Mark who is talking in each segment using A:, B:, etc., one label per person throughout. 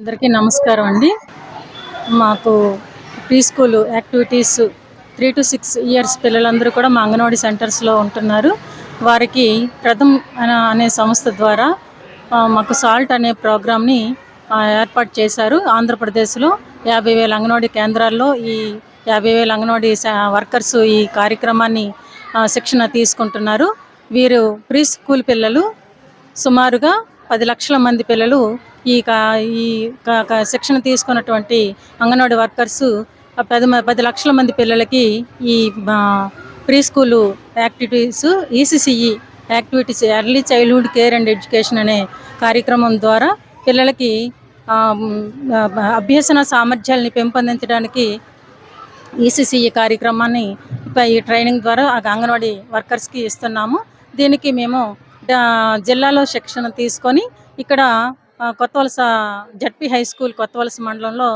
A: అందరికీ నమస్కారం అండి. మాకు pre school activities three to six years పిల్లలందరూ కూడా మా అంగన్వాడీ సెంటర్స్లో ఉంటున్నారు. వారికి ప్రథమ్ అనే సంస్థ ద్వారా మాకు సాల్ట్ అనే ప్రోగ్రామ్ని ఏర్పాటు చేశారు. ఆంధ్రప్రదేశ్లో యాభై వేల అంగన్వాడీ కేంద్రాల్లో ఈ యాభై వేల అంగన్వాడీ వర్కర్స్ ఈ కార్యక్రమాన్ని శిక్షణ తీసుకుంటున్నారు. వీరు ప్రీ స్కూల్ పిల్లలు సుమారుగా పది లక్షల మంది పిల్లలు ఈ కా ఈ శిక్షణ తీసుకున్నటువంటి అంగన్వాడీ వర్కర్స్ పది మ- పది లక్షల మంది పిల్లలకి ఈ pre school activities ECCE activities early childhood care and education అనే కార్యక్రమం ద్వారా పిల్లలకి అభ్యసన సామర్థ్యాలని పెంపొందించడానికి ఈసీసీఈ కార్యక్రమాన్ని ఈ ట్రైనింగ్ ద్వారా అంగన్వాడీ వర్కర్స్కి ఇస్తున్నాము. దీనికి మేము జిల్లాలో శిక్షణ తీసుకొని ఇక్కడ కొత్త వలస జడ్పీ హై స్కూల్ కొత్త వలస మండలంలో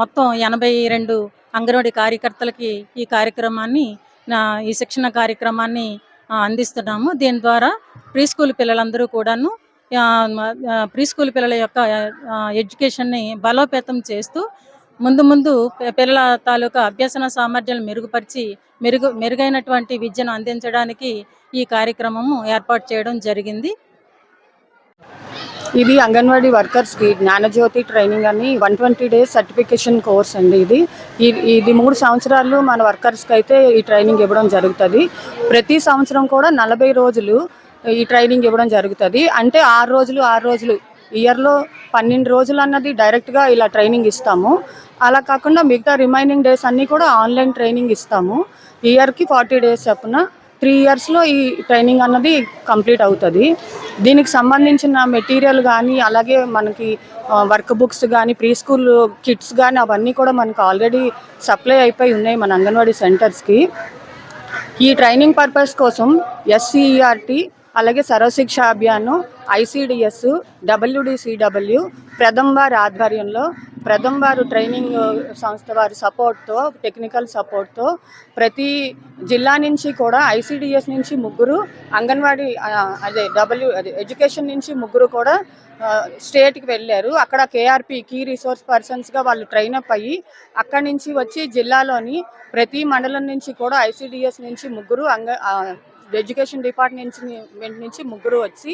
A: మొత్తం ఎనభై రెండు అంగన్వాడీ కార్యకర్తలకి ఈ కార్యక్రమాన్ని ఈ శిక్షణ కార్యక్రమాన్ని అందిస్తున్నాము. దీని ద్వారా ప్రీ స్కూల్ పిల్లలందరూ కూడాను ప్రీ స్కూల్ పిల్లల యొక్క ఎడ్యుకేషన్ని బలోపేతం చేస్తూ ముందు ముందు పిల్లల తాలూకా అభ్యసన సామర్థ్యాలు మెరుగుపరిచి మెరుగు మెరుగైనటువంటి విద్యను అందించడానికి ఈ కార్యక్రమము ఏర్పాటు చేయడం జరిగింది.
B: ఇది అంగన్వాడీ వర్కర్స్కి జ్ఞానజ్యోతి ట్రైనింగ్ అని one twenty days certification course అండి ఇది. ఇది ఇది మూడు సంవత్సరాలు మన వర్కర్స్కి అయితే ఈ ట్రైనింగ్ ఇవ్వడం జరుగుతుంది. ప్రతి సంవత్సరం కూడా నలభై రోజులు ఈ ట్రైనింగ్ ఇవ్వడం జరుగుతుంది. అంటే ఆరు రోజులు ఆరు రోజులు ఇయర్లో పన్నెండు రోజులు అన్నది డైరెక్ట్గా ఇలా ట్రైనింగ్ ఇస్తాము. అలా కాకుండా మిగతా రిమైనింగ్ డేస్ అన్నీ కూడా ఆన్లైన్ ట్రైనింగ్ ఇస్తాము. ఇయర్కి ఫార్టీ డేస్ చొప్పున త్రీ ఇయర్స్లో ఈ ట్రైనింగ్ అన్నది కంప్లీట్ అవుతుంది. దీనికి సంబంధించిన మెటీరియల్ కానీ అలాగే మనకి వర్క్ బుక్స్ కానీ ప్రీ స్కూల్ కిట్స్ కానీ అవన్నీ కూడా మనకు ఆల్రెడీ సప్లై అయిపోయి ఉన్నాయి మన అంగన్వాడీ సెంటర్స్కి. ఈ ట్రైనింగ్ పర్పస్ కోసం ఎస్సీఈఆర్టీ అలాగే సర్వశిక్ష అభియాన్ ఐసిడిఎస్ డబ్ల్యూడిసిడబ్ల్యూ ప్రథమ్ వారి ఆధ్వర్యంలో ప్రథమ్ వారు ట్రైనింగ్ సంస్థ వారి సపోర్ట్తో టెక్నికల్ సపోర్ట్తో ప్రతి జిల్లా నుంచి కూడా ఐసిడిఎస్ నుంచి ముగ్గురు అంగన్వాడీ అదే డబ్ల్యూ అదే ఎడ్యుకేషన్ నుంచి ముగ్గురు కూడా స్టేట్కి వెళ్ళారు. అక్కడ కేఆర్పి కీ రిసోర్స్ పర్సన్స్గా వాళ్ళు ట్రైన్ అప్ అయ్యి అక్కడి నుంచి వచ్చి జిల్లాలోని ప్రతి మండలం నుంచి కూడా ఐసిడిఎస్ నుంచి ముగ్గురు అంగ ఎడ్యుకేషన్ డిపార్ట్మెంట్ నుంచి ముగ్గురు వచ్చి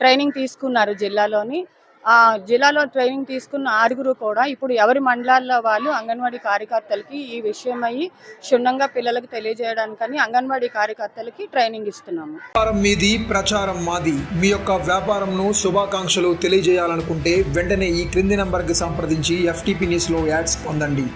B: ట్రైనింగ్ తీసుకున్నారు జిల్లాలోని. ఆ జిల్లాలో ట్రైనింగ్ తీసుకున్న ఆరుగురు కూడా ఇప్పుడు ఎవరి మండలాల్లో వాళ్ళు అంగన్వాడీ కార్యకర్తలకి ఈ విషయమై క్షుణ్ణంగా పిల్లలకు తెలియజేయడానికని అంగన్వాడీ కార్యకర్తలకి ట్రైనింగ్ ఇస్తున్నాము.
C: వ్యాపారం మీది ప్రచారం మాది. మీ యొక్క వ్యాపారంను శుభాకాంక్షలు తెలియజేయాలనుకుంటే వెంటనే ఈ క్రింది నంబర్కి సంప్రదించి ఎఫ్టీపీ న్యూస్లో యాడ్స్ పొందండి.